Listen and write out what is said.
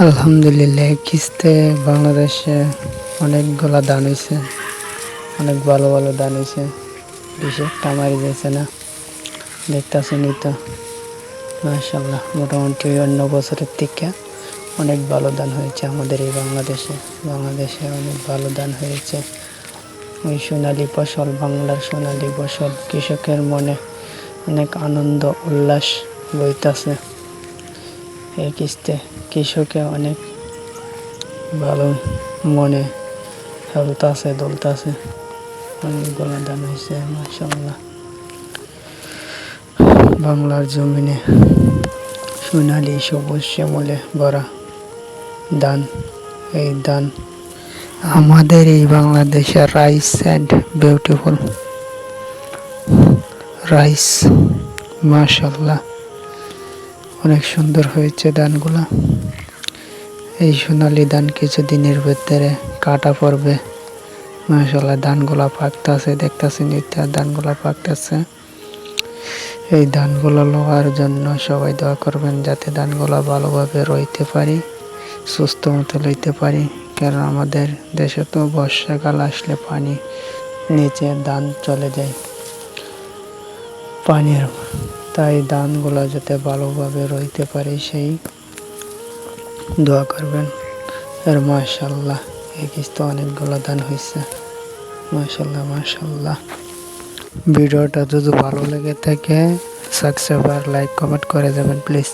আলহামদুলিল্লাহ, কিস্তে বাংলাদেশে অনেকগুলা দান হয়েছে অনেক ভালো ভালো দান হয়েছে বিশেষ কামারি যাইছে না দেখতেছেন তো। মাশাল্লাহ মোটামুটি অন্য বছরের থেকে অনেক ভালো দান হয়েছে আমাদের এই বাংলাদেশে। বাংলাদেশে অনেক ভালো দান হয়েছে। ওই সোনালী ফসল, বাংলার সোনালী ফসল, কৃষকের মনে অনেক আনন্দ, উল্লাস বইতাছে। এই কিস্তে কৃষকে অনেক ভালো মনে হেলতাছে দোলতাছে অনেকগুলো দান হয়েছে মাসাল্লাহ বাংলার জমিনে সোনালি সবুজ শ্যামলে ভরা দান এই দান আমাদের এই বাংলাদেশের রাইস অ্যান্ড বিউটিফুল রাইস মাশাল্লাহ অনেক সুন্দর হয়েছে ধানগুলা এই সোনালি ধান কিছুদিনের ভেতরে কাটা পড়বে। মাশাল্লাহ ধানগুলা পাকতেছে দেখতেছে নিত্য ধানগুলা পাকতেছে। এই ধানগুলো লোয়ার জন্য সবাই দোয়া করবেন যাতে ধানগুলো ভালোভাবে রইতে পারি, সুস্থ মতো লইতে পারি। কারণ আমাদের দেশে তো বর্ষাকাল আসলে পানি নিচে ধান চলে যায়। পানির তাই দানগুলো যাতে ভালোভাবে রইতে পারে, সেই দোয়া করবেন। আর মাশাল্লাহ এই তো অনেকগুলো দান হয়েছে মাশাল্লাহ মাশাল্লাহ ভিডিওটা যদি ভালো লেগে থাকে সাবস্ক্রাইব আর লাইক কমেন্ট করে দেবেন প্লিজ